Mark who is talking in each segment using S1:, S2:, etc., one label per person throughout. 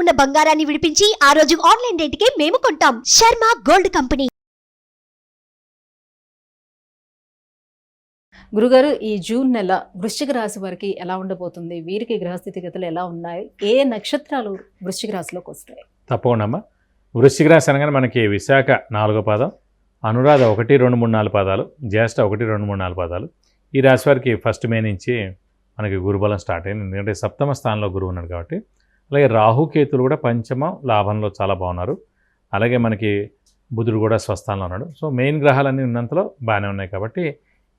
S1: ఉన్న బంగారాన్ని విడిపించి ఆ రోజు ఆన్లైన్ రేటుకే మేము కొంటాం. Sharma gold company.
S2: గురుగారు ఈ జూన్ నెల వృశ్చిక రాశి వారికి ఎలా ఉండబోతుంది? వీరికి గ్రహస్థితిగతులు ఎలా ఉన్నాయి? ఏ నక్షత్రాలు వృశ్చిక రాశిలోకి వస్తాయి?
S3: తప్పకుండా. అమ్మా వృశ్చిక రాశి అనగానే మనకి విశాఖ నాలుగో పాదం అనురాధ ఒకటి రెండు మూడు నాలుగు పాదాలు జ్యేష్ఠ ఒకటి రెండు మూడు నాలుగు పాదాలు. ఈ రాశి వారికి ఫస్ట్ మే నుంచి మనకి గురుబలం స్టార్ట్ అయింది. ఎందుకంటే సప్తమ స్థానంలో గురువు ఉన్నాడు కాబట్టి అలాగే రాహుకేతులు కూడా పంచమ లాభంలో చాలా బాగున్నారు. అలాగే మనకి బుధుడు కూడా స్వస్థానంలో ఉన్నాడు. సో మెయిన్ గ్రహాలన్నీ ఉన్నంతలో బాగానే ఉన్నాయి కాబట్టి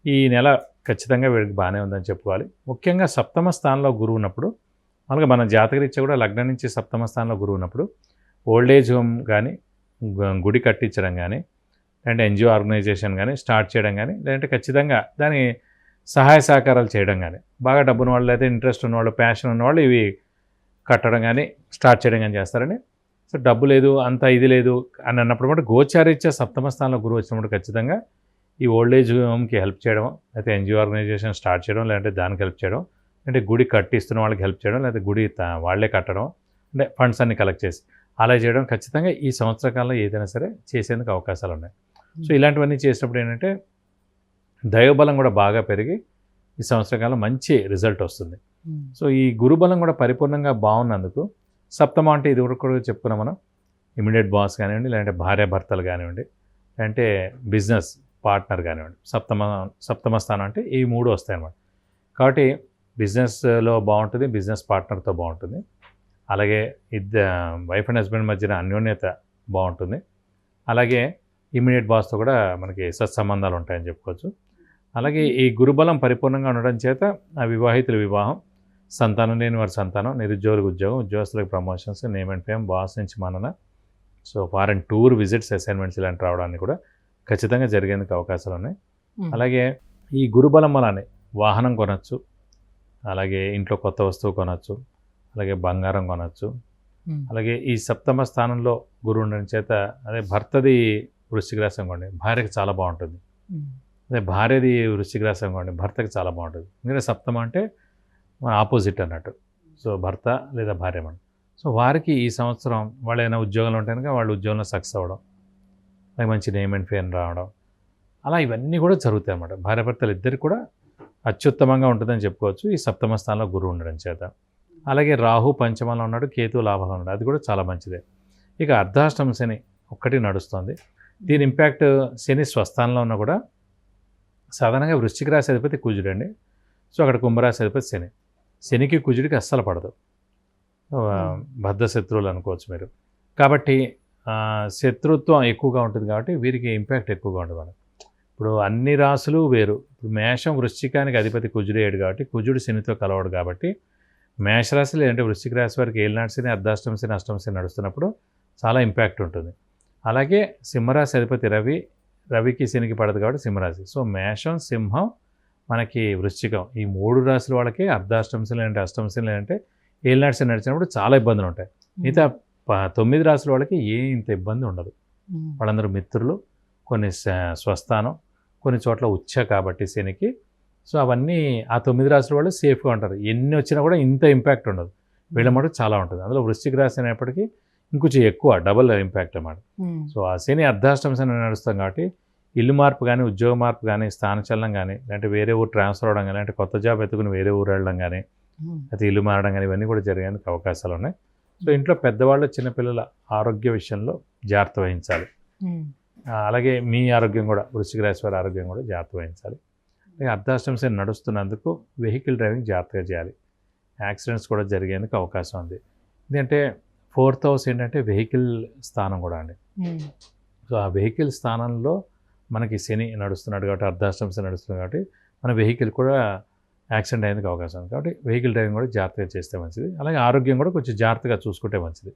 S3: ఈ నెల ఖచ్చితంగా వీడికి బాగానే ఉందని చెప్పుకోవాలి. ముఖ్యంగా సప్తమ స్థానంలో గురువు ఉన్నప్పుడు అలాగే మన జాతకరీత్యా కూడా లగ్నం నుంచి సప్తమ స్థానంలో గురువు ఉన్నప్పుడు ఓల్డ్ ఏజ్ హోమ్ కానీ గుడి కట్టించడం కానీ లేదంటే ఎన్జిఓ ఆర్గనైజేషన్ కానీ స్టార్ట్ చేయడం కానీ లేదంటే ఖచ్చితంగా దాని సహాయ సహకారాలు చేయడం కానీ బాగా డబ్బున్న వాళ్ళు అయితే ఇంట్రెస్ట్ ఉన్నవాళ్ళు ప్యాషన్ ఉన్నవాళ్ళు ఇవి కట్టడం కానీ స్టార్ట్ చేయడం కానీ చేస్తారండి. సో డబ్బు లేదు అంత ఇది లేదు అని అన్నప్పుడు కూడా గోచారీత్యా సప్తమ స్థానంలో గురువు వచ్చినప్పుడు ఖచ్చితంగా ఈ ఓల్డ్ ఏజ్ హోమ్కి హెల్ప్ చేయడం లేకపోతే ఎన్జిఓ ఆర్గనైజేషన్ స్టార్ట్ చేయడం లేదంటే దానికి హెల్ప్ చేయడం అంటే గుడి కట్టిస్తున్న వాళ్ళకి హెల్ప్ చేయడం లేకపోతే గుడి వాళ్ళే వాళ్ళే కట్టడం అంటే ఫండ్స్ అన్ని కలెక్ట్ చేసి అలా చేయడం ఖచ్చితంగా ఈ సంవత్సర కాలంలో ఏదైనా సరే చేసేందుకు అవకాశాలు ఉన్నాయి. సో ఇలాంటివన్నీ చేసినప్పుడు ఏంటంటే దైవబలం కూడా బాగా పెరిగి ఈ సంవత్సర కాలం మంచి రిజల్ట్ వస్తుంది. Hmm. సో ఈ గురుబలం కూడా పరిపూర్ణంగా బాగున్నందుకు సప్తమ అంటే ఇది కూడా చెప్పుకున్నాం మనం. ఇమీడియట్ బాస్ కానివ్వండి లేదంటే భార్యాభర్తలు కానివ్వండి లేదంటే బిజినెస్ పార్ట్నర్ కానివ్వండి. సప్తమ సప్తమ స్థానం అంటే ఈ మూడు వస్తాయి అన్నమాట కాబట్టి బిజినెస్లో బాగుంటుంది బిజినెస్ పార్ట్నర్తో బాగుంటుంది. అలాగే ఇద్ద వైఫ్ అండ్ హస్బెండ్ మధ్యన అన్యోన్యత బాగుంటుంది. అలాగే ఇమీడియట్ బాస్తో కూడా మనకి సత్సంబంధాలు ఉంటాయని చెప్పుకోవచ్చు. అలాగే ఈ గురుబలం పరిపూర్ణంగా ఉండడం చేత ఆ వివాహితుల వివాహం సంతానం లేని వారి సంతానం నిరుద్యోగులకు ఉద్యోగం ఉద్యోగస్తులకు promotions name and fame boss నుంచి మనన. So foreign tour visits assignments ఇలాంటి రావడానికి కూడా ఖచ్చితంగా జరిగేందుకు అవకాశాలు ఉన్నాయి. అలాగే ఈ గురుబలం వలనే వాహనం కొనచ్చు అలాగే ఇంట్లో కొత్త వస్తువు కొనచ్చు అలాగే బంగారం కొనచ్చు. అలాగే ఈ సప్తమ స్థానంలో గురువు ఉండడం చేత అదే భర్తది వృశ్చిక రాశి అనుకోండి భార్యకి చాలా బాగుంటుంది. అదే భార్యది వృశ్చిక రాశి అనుకోండి భర్తకి చాలా బాగుంటుంది. ఎందుకంటే సప్తమ అంటే మన ఆపోజిట్ అన్నట్టు. సో భర్త లేదా భార్య మనం సో వారికి ఈ సంవత్సరం వాళ్ళు ఏదైనా ఉద్యోగంలో ఉంటే కనుక వాళ్ళు ఉద్యోగంలో సక్సెస్ అవ్వడం అలాగే మంచి నేమ్ అండ్ ఫేమ్ రావడం అలా ఇవన్నీ కూడా జరుగుతాయి అన్నమాట. భార్య భర్తలు ఇద్దరికి కూడా అత్యుత్తమంగా ఉంటుందని చెప్పుకోవచ్చు. ఈ సప్తమ స్థానంలో గురువు ఉండడం చేత. అలాగే రాహు పంచమంలో ఉన్నాడు కేతు లాభంగా ఉన్నాడు. అది కూడా చాలా మంచిదే. ఇక అర్ధాష్టమ శని ఒక్కటి నడుస్తుంది. దీని ఇంపాక్ట్ శని స్వస్థానంలో ఉన్నా కూడా సాధారణంగా వృశ్చిక రాశి అధిపతి కూజుడండి. సో అక్కడ కుంభరాశి అధిపతి శని. శనికి కుజుడికి అస్సలు పడదు. భద్రశత్రువులు అనుకోవచ్చు మీరు. కాబట్టి శత్రుత్వం ఎక్కువగా ఉంటుంది కాబట్టి వీరికి ఇంపాక్ట్ ఎక్కువగా ఉంటుంది మనకు ఇప్పుడు అన్ని రాసులు వేరు. ఇప్పుడు మేషం వృశ్చికానికి అధిపతి కుజుడు కాబట్టి కుజుడు శనితో కలవడు కాబట్టి మేషరాశి లేదంటే వృశ్చిక రాశి వారికి ఏలినాటి శని అర్ధాష్టమ శని అష్టమ శని నడుస్తున్నప్పుడు చాలా ఇంపాక్ట్ ఉంటుంది. అలాగే సింహరాశి అధిపతి రవి రవికి శనికి పడదు కాబట్టి సింహరాశి. సో మేషం సింహం మనకి వృశ్చికం. ఈ మూడు రాశుల వాళ్ళకి లేదంటే అష్టమ శని లేదంటే ఏలినాటి శని నడిచినప్పుడు చాలా ఇబ్బందులు ఉంటాయి. మిగతా తొమ్మిది రాశుల వాళ్ళకి ఏ ఇంత ఇబ్బంది ఉండదు. వాళ్ళందరూ మిత్రులు కొన్ని స్వస్థానం కొన్ని చోట్ల ఉచ్చ కాబట్టి శనికి. సో అవన్నీ ఆ తొమ్మిది రాశుల వాళ్ళు సేఫ్గా ఉంటారు. ఎన్ని వచ్చినా కూడా ఇంత ఇంపాక్ట్ ఉండదు. వీళ్ళ మటుకు చాలా ఉంటుంది. అందులో వృశ్చిక రాశి అనేప్పటికీ ఇంకొంచెం ఎక్కువ డబుల్ ఇంపాక్ట్ అన్నమాట. సో ఆ శని అర్ధాష్టమ శని నడుస్తాం కాబట్టి ఇల్లు మార్పు కానీ ఉద్యోగ మార్పు కానీ స్థానచలనం కానీ లేదంటే వేరే ఊరు ట్రాన్స్ఫర్ అవ్వడం కానీ అంటే కొత్త జాబ్ ఎత్తుకుని వేరే ఊరు వెళ్ళడం కానీ అయితే ఇల్లు మారడం కానీ ఇవన్నీ కూడా జరిగేందుకు అవకాశాలు ఉన్నాయి. సో ఇంట్లో పెద్దవాళ్ళు చిన్నపిల్లల ఆరోగ్య విషయంలో జాగ్రత్త వహించాలి. అలాగే మీ ఆరోగ్యం కూడా వృశ్చిక రాశి వారి ఆరోగ్యం కూడా జాగ్రత్త వహించాలి. అలాగే నడుస్తున్నందుకు వెహికల్ డ్రైవింగ్ జాగ్రత్తగా చేయాలి. యాక్సిడెంట్స్ కూడా జరిగేందుకు అవకాశం ఉంది. ఎందుకంటే ఫోర్త్ హౌస్ ఏంటంటే వెహికల్ స్థానం కూడా అండి. సో ఆ వెహికల్ స్థానంలో మనకి శని నడుస్తున్నాడు కాబట్టి అర్ధాష్టమ శని నడుస్తున్నాడు కాబట్టి మన వెహికల్ కూడా యాక్సిడెంట్ అయ్యేందుకు అవకాశం ఉంది. కాబట్టి వెహికల్ డ్రైవింగ్ కూడా జాగ్రత్తగా చేస్తే మంచిది. అలాగే ఆరోగ్యం కూడా కొంచెం జాగ్రత్తగా చూసుకుంటే మంచిది.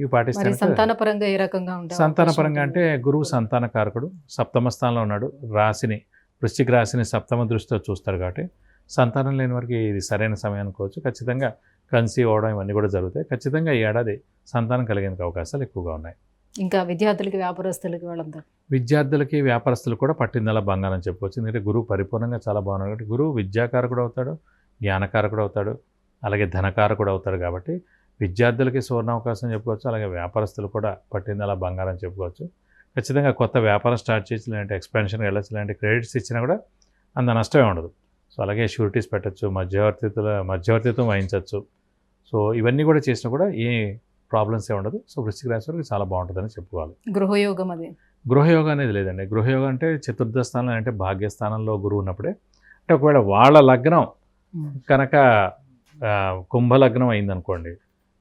S3: ఇవి పాటిస్తే
S2: సంతాన పరంగా ఏ రకంగా ఉంటాయి
S3: సంతాన పరంగా అంటే గురువు సంతాన కారకుడు సప్తమ స్థానంలో ఉన్నాడు. రాశిని వృశ్చిక రాశిని సప్తమ దృష్టితో చూస్తాడు కాబట్టి సంతానం లేని వారికి ఇది సరైన సమయం అనుకోవచ్చు. ఖచ్చితంగా కన్సీవ్ అవడం ఇవన్నీ కూడా జరుగుతాయి. ఖచ్చితంగా ఈ ఏడాది సంతానం కలిగేందుకు అవకాశాలు ఎక్కువగా ఉన్నాయి.
S2: ఇంకా విద్యార్థులకి వ్యాపారస్తులకి వాళ్ళంతా?
S3: విద్యార్థులకి వ్యాపారస్తులు కూడా పట్టిందల బంగారం చెప్పుకోవచ్చు ఎందుకంటే గురువు పరిపూర్ణంగా చాలా బాగున్నాడు కాబట్టి గురువు విద్యాకారకుడు అవుతాడు జ్ఞానకారకుడు అవుతాడు అలాగే ధనకారకుడు అవుతాడు కాబట్టి విద్యార్థులకి సువర్ణావకాశం చెప్పుకోవచ్చు అలాగే వ్యాపారస్తులు కూడా పట్టింది బంగారం చెప్పుకోవచ్చు. ఖచ్చితంగా కొత్త వ్యాపారం స్టార్ట్ చేయచ్చు లేదంటే ఎక్స్పెన్షన్ వెళ్ళచ్చు లేదంటే క్రెడిట్స్ ఇచ్చినా కూడా అంత నష్టమే ఉండదు. సో అలాగే షూరిటీస్ పెట్టచ్చు మధ్యవర్తిత్వ మధ్యవర్తిత్వం వహించవచ్చు సో ఇవన్నీ కూడా చేసినా కూడా ఏ ప్రాబ్లమ్స్ ఏ ఉండదు. సో వృశ్చిక రాశి వారికి చాలా బాగుంటుందని చెప్పుకోవాలి.
S2: గృహయోగం అది.
S3: గృహయోగం అనేది లేదండి. గృహయోగం అంటే చతుర్థ స్థానం అంటే భాగ్యస్థానంలో గురువు ఉన్నప్పుడే. అంటే ఒకవేళ వాళ్ళ లగ్నం కనుక ఆ, కుంభ లగ్నం అయిందనుకోండి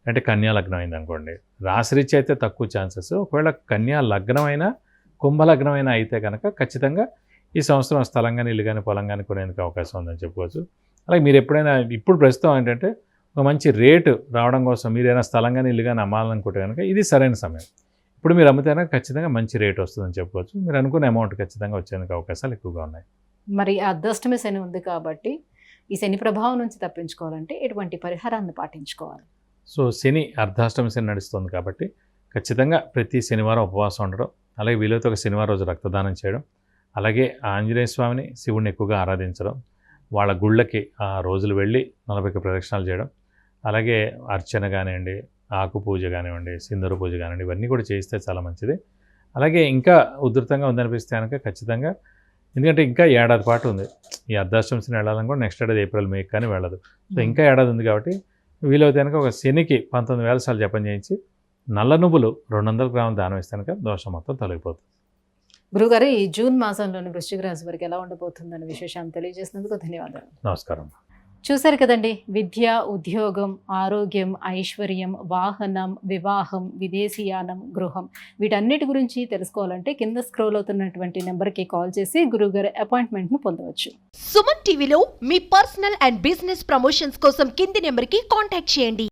S3: అంటే కన్యా లగ్నం అయిందనుకోండి రాశిరీత్యా అయితే తక్కువ ఛాన్సెస్. ఒకవేళ కన్యా లగ్నం అయినా కుంభ లగ్నం అయినా అయితే కనుక ఖచ్చితంగా ఈ సంవత్సరం స్థలం కానీ ఇల్లు కానీ పొలం కానీ కొనేందుకు అవకాశం ఉందని చెప్పుకోవచ్చు. అలాగే మీరు ఎప్పుడైనా ఇప్పుడు ప్రస్తుతం ఏంటంటే ఒక మంచి రేటు రావడం కోసం మీరు ఏదైనా స్థలం కానీ ఇల్లు కానీ అమ్మాలనుకుంటే కనుక ఇది సరైన సమయం. ఇప్పుడు మీరు అమ్మితే కనుక ఖచ్చితంగా మంచి రేట్ వస్తుందని చెప్పుకోవచ్చు. మీరు అనుకున్న అమౌంట్ ఖచ్చితంగా వచ్చేందుకు అవకాశాలు ఎక్కువగా ఉన్నాయి.
S2: మరి అర్ధాష్టమి శని ఉంది కాబట్టి ఈ శని ప్రభావం నుంచి తప్పించుకోవాలంటే ఎటువంటి పరిహారాన్ని పాటించుకోవాలి?
S3: సో శని అర్ధాష్టమి శని నడుస్తుంది కాబట్టి ఖచ్చితంగా ప్రతి శనివారం ఉపవాసం ఉండడం అలాగే వీలైతే ఒక శనివారం రోజు రక్తదానం చేయడం అలాగే ఆంజనేయ స్వామిని శివుణ్ణి ఎక్కువగా ఆరాధించడం వాళ్ళ గుళ్ళకి ఆ రోజులు వెళ్ళి నలభై ప్రదక్షిణాలు చేయడం అలాగే అర్చన కానివ్వండి ఆకు పూజ కానివ్వండి సింధూర పూజ కానివ్వండి ఇవన్నీ కూడా చేయిస్తే చాలా మంచిది. అలాగే ఇంకా ఉధృతంగా ఉందనిపిస్తే కనుక ఖచ్చితంగా ఎందుకంటే ఇంకా ఏడాది పాటు ఉంది. ఈ అర్ధాష్టమి శని వెళ్ళాలని కూడా నెక్స్ట్ ఏడాది ఏప్రిల్ మే కానీ వెళ్ళదు. సో ఇంకా ఏడాది ఉంది కాబట్టి వీలైతే కనుక ఒక శనికి పంతొమ్మిది వేల సార్లు జపం చేయించి నల్ల నువ్వులు రెండు వందల గ్రాములు దానం ఇస్తే కనుక దోషం మొత్తం తొలగిపోతుంది.
S2: గురుగారు ఈ జూన్ మాసంలోని వృశ్చిక రాశి వారికి ఎలా ఉండబోతుందనే విశేషాన్ని తెలియజేసినందుకు ధన్యవాదాలు.
S3: నమస్కారం.
S2: చూశారు కదండి? విద్య ఉద్యోగం ఆరోగ్యం ఐశ్వర్యం వాహనం వివాహం విదేశీయానం గృహం. వీటన్నిటి గురించి తెలుసుకోవాలంటే కింద స్క్రోల్ అవుతున్నటువంటి నెంబర్కి కాల్ చేసి గురుగారి అపాయింట్మెంట్ను పొందవచ్చు.
S1: సుమన్ టీవీలో మీ పర్సనల్ అండ్ బిజినెస్ ప్రమోషన్స్ కోసం కింది నెంబర్కి కాంటాక్ట్ చేయండి.